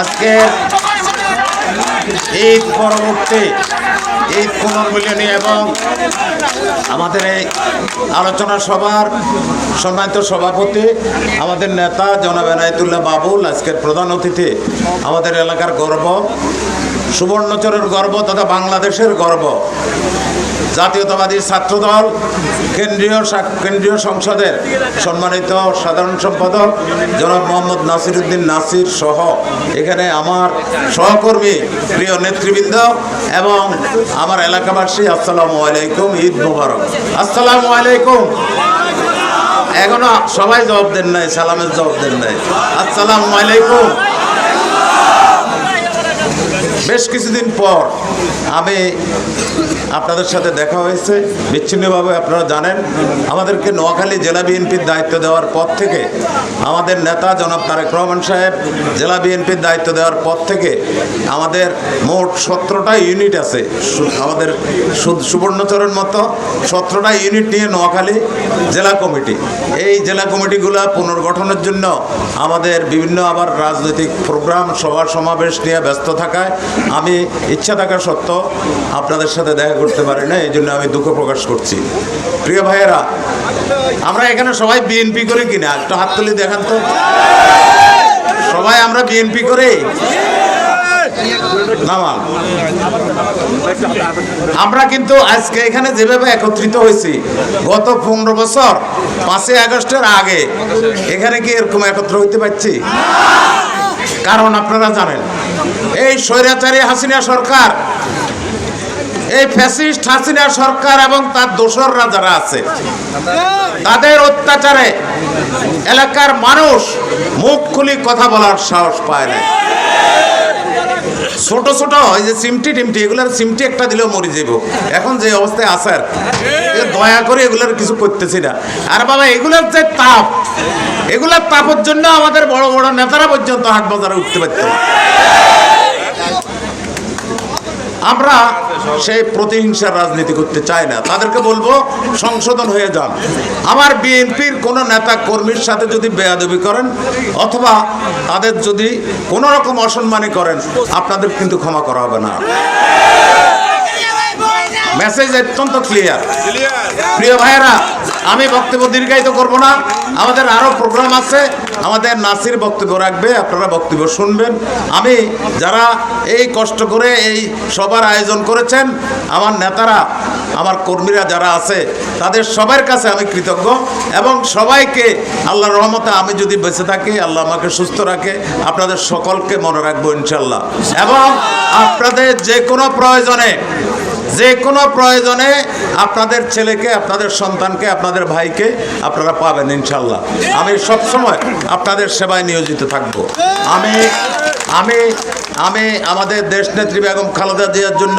আজকে ঈদ পরবর্তী ঈদ পুনর্মূল্যনী এবং আমাদের এই আলোচনা সভার সম্মানিত সভাপতি, আমাদের নেতা জনাব এনায়তুল্লাহ বাবুল, আজকের প্রধান অতিথি আমাদের এলাকার গর্ব। সুবর্ণচরের গর্ব তথা বাংলাদেশের গর্ব। জাতীয়তাবাদী ছাত্রদল, কেন্দ্রীয় কেন্দ্রীয় সংসদের সম্মানিত সাধারণ সম্পাদক জনাব মোহাম্মদ নাসির উদ্দিন নাসির সহ এখানে আমার সহকর্মী প্রিয় নেতৃবৃন্দ এবং আমার এলাকাবাসী, আসসালামু আলাইকুম, ঈদ মুবারক। আসসালামু আলাইকুম। এখনও সবাই জবাব দেন নাই, সালামের জবাব দেন নাই। আসসালামু আলাইকুম। বেশ কিছুদিন পর আমি আপনাদের সাথে দেখা হয়েছে। বিচ্ছিন্নভাবে আপনারা জানেন, আমাদেরকে নোয়াখালী জেলা বিএনপির দায়িত্ব দেওয়ার পর থেকে, আমাদের নেতা জনাব তারেক রহমান সাহেব জেলা বিএনপির দায়িত্ব দেওয়ার পর থেকে আমাদের মোট সতেরোটা ইউনিট আছে। আমাদের সু- সুবর্ণচরের মতো সতেরোটা ইউনিট নিয়ে নোয়াখালী জেলা কমিটি। এই জেলা কমিটিগুলো পুনর্গঠনের জন্য আমাদের বিভিন্ন আবার রাজনৈতিক প্রোগ্রাম, সভা, সমাবেশ নিয়ে ব্যস্ত থাকায় আমি ইচ্ছা থাকা সত্ত্বেও আপনাদের সাথে দেখা করতে পারি না, এই জন্য আমি দুঃখ প্রকাশ করছি। প্রিয় ভাইয়েরা, আমরা এখানে সবাই বিএনপি করে কিনা? একটু হাত তুলি দেখান তো। সবাই আমরা বিএনপি করে? আমরা কিন্তু আজকে এখানে যেভাবে একত্রিত হয়েছি, গত পনেরো বছর, পাঁচই আগস্টের আগে, এখানে কি এরকম একত্র হইতে পারছি? কারণ আপনারা জানেন। এই স্বৈরাচারী হাসিনা সরকার, এই ফ্যাসিস্ট হাসিনা সরকার এবং তার দোসররা যারা আছে, তাদের অত্যাচারে এলাকার মানুষ মুখ খুলি কথা বলার সাহস পায় না ছোট ছোট ওই যে সিমটি টিমটি, এগুলার সিমটি একটা দিলেও মরি যাব এখন যে অবস্থায় আসার দয়া করে এগুলার কিছু করতেছি না। আর বাবা, এগুলার যে তাপ, এগুলার তাপের জন্য আমাদের বড় বড় নেতারা পর্যন্ত হাট বাজারে উঠতে পারত আমরা সেই প্রতিহিংসার রাজনীতি করতে চাই না। তাদেরকে বলব সংশোধন হয়ে যান। আমার বিএনপির কোনো নেতা কর্মীর সাথে যদি বেয়াদবি করেন অথবা তাদের যদি কোনো রকম অসম্মানী করেন আপনাদের কিন্তু ক্ষমা করা হবে না। মেসেজ অত্যন্ত ক্লিয়ার প্রিয় ভাইয়েরা আমি বক্তব্য দীর্ঘায়িত করব না। আমাদের আরও প্রোগ্রাম আছে। আমাদের নাসির বক্তব্য রাখবে, আপনারা বক্তব্য শুনবেন। আমি যারা এই কষ্ট করে এই সবার আয়োজন করেছেন, আমার নেতারা, আমার কর্মীরা যারা আছে, তাদের সবার কাছে আমি কৃতজ্ঞ এবং সবাইকে আল্লাহর রহমতে আমি যদি বেঁচে থাকি, আল্লাহ আমাকে সুস্থ রাখে। আপনাদের সকলকে মনে রাখব ইনশাল্লাহ এবং আপনাদের যে কোনো প্রয়োজনে যে কোনো প্রয়োজনে আপনাদের ছেলেকে, আপনাদের সন্তানকে, আপনাদের ভাইকে আপনারা পাবেন ইনশাল্লাহ আমি সবসময় আপনাদের সেবায় নিয়োজিত থাকব। আমি আমি আমি আমাদের দেশ নেত্রী বেগম খালেদা জিয়ার জন্য,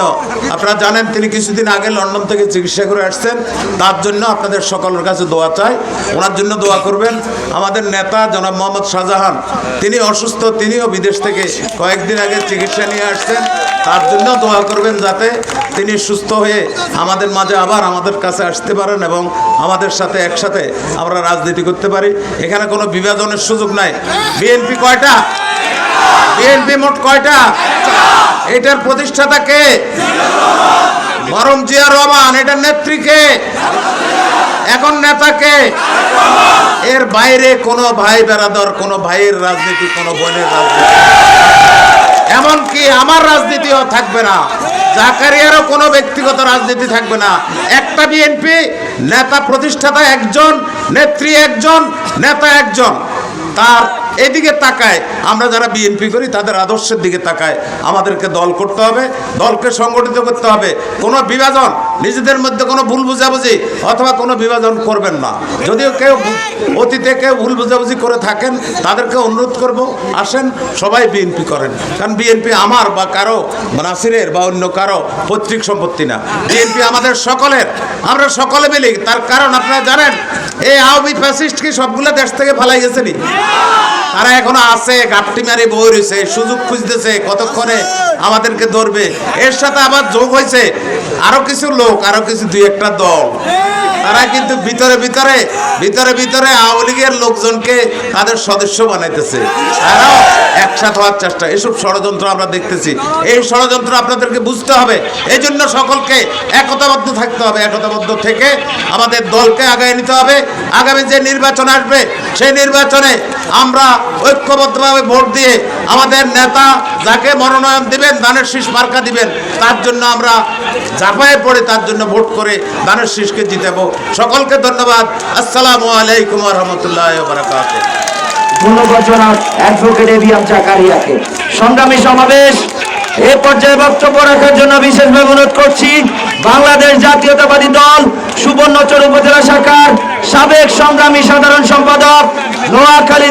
আপনারা জানেন তিনি কিছুদিন আগে লন্ডন থেকে চিকিৎসা করে আসছেন, তার জন্য আপনাদের সকলের কাছে দোয়া চাই, ওনার জন্য দোয়া করবেন। আমাদের নেতা জনাব মোহাম্মদ শাহজাহান, তিনি অসুস্থ, তিনিও বিদেশ থেকে কয়েকদিন আগে চিকিৎসা নিয়ে আসছেন, তার জন্য দোয়া করবেন যাতে তিনি সুস্থ হয়ে আমাদের মাঝে আবার আমাদের কাছে আসতে পারেন এবং আমাদের সাথে একসাথে আমরা রাজনীতি করতে পারি। এখানে কোনো বিভাজনের সুযোগ নাই। বিএনপি কয়টা? বিএনপি মোট কয়টা? এটার প্রতিষ্ঠাতা কে? মরম জিয়া রহমান। এটার নেত্রী কে? এখন নেতাকে এর বাইরে কোনো ভাই বেরাদর, কোনো ভাইয়ের রাজনীতি, কোনো বোনের রাজনীতি। এমনকি আমার রাজনীতিও থাকবে না। জাকারিয়ারও কোনো ব্যক্তিগত রাজনীতি থাকবে না। একটা বিএনপি, নেতা প্রতিষ্ঠাতা একজন, নেত্রী একজন, নেতা একজন। তার এদিকে তাকায়। আমরা যারা বিএনপি করি, তাদের আদর্শের দিকে তাকায়। আমাদেরকে দল করতে হবে, দলকে সংগঠিত করতে হবে। কোনো বিভাজন, নিজেদের মধ্যে কোনো ভুল বুঝাবুঝি অথবা কোনো বিভাজন করবেন না। যদিও কেউ অতীতে কেউ ভুল বুঝাবুঝি করে থাকেন, তাদেরকে অনুরোধ করব, আসেন, সবাই বিএনপি করেন। কারণ বিএনপি আমার বা কারও নাসিরের বা অন্য কারও পৈতৃক সম্পত্তি না। বিএনপি আমাদের সকলের। আমরা সকলে মিলি, তার কারণ আপনারা জানেন, এই আওয়ামী ফ্যাসিস্ট কি সবগুলো দেশ থেকে ফালাই গেছেনি? তারা এখনও আছে, গাপটি মারি বই রয়েছে, সুযোগ খুঁজতেছে, কতক্ষণে আমাদেরকে ধরবে। এর সাথে আবার যোগ হয়েছে আরও কিছু লোক, আরও কিছু দুই একটা দল। তারা কিন্তু ভিতরে ভিতরে ভিতরে ভিতরে আওয়ামী লীগের লোকজনকে তাদের সদস্য বানাইতেছে। একসাথে হওয়ার চেষ্টা, এসব ষড়যন্ত্র আমরা দেখতেছি। এই ষড়যন্ত্র আপনাদেরকে বুঝতে হবে। এই জন্য সকলকে একতাবদ্ধ থাকতে হবে। একতাবদ্ধ থেকে আমাদের দলকে আগায় নিতে হবে। আগামী যে নির্বাচন আসবে, সেই নির্বাচনে আমরা ঐক্যবদ্ধভাবে ভোট দিয়ে আমাদের নেতা যাকে মনোনয়ন দিবেন দানের শীষ মার্কা দিবেন, তার জন্য আমরা ঝাঁপায়ে পড়ে তার জন্য ভোট করে ধানের শীষকে জিতাবো। সকলকে ধন্যবাদ। আসসালামু আলাইকুম রহমতুল্লাহ বারাকাত সংগ্রামী সমাবেশ, এ অনুরোধ করছি, বাংলাদেশ জাতীয়তাবাদী দল, সুবর্ণচর উপজেলা শাখার সাবেক সংগ্রামী সাধারণ সম্পাদক, নোয়াখালী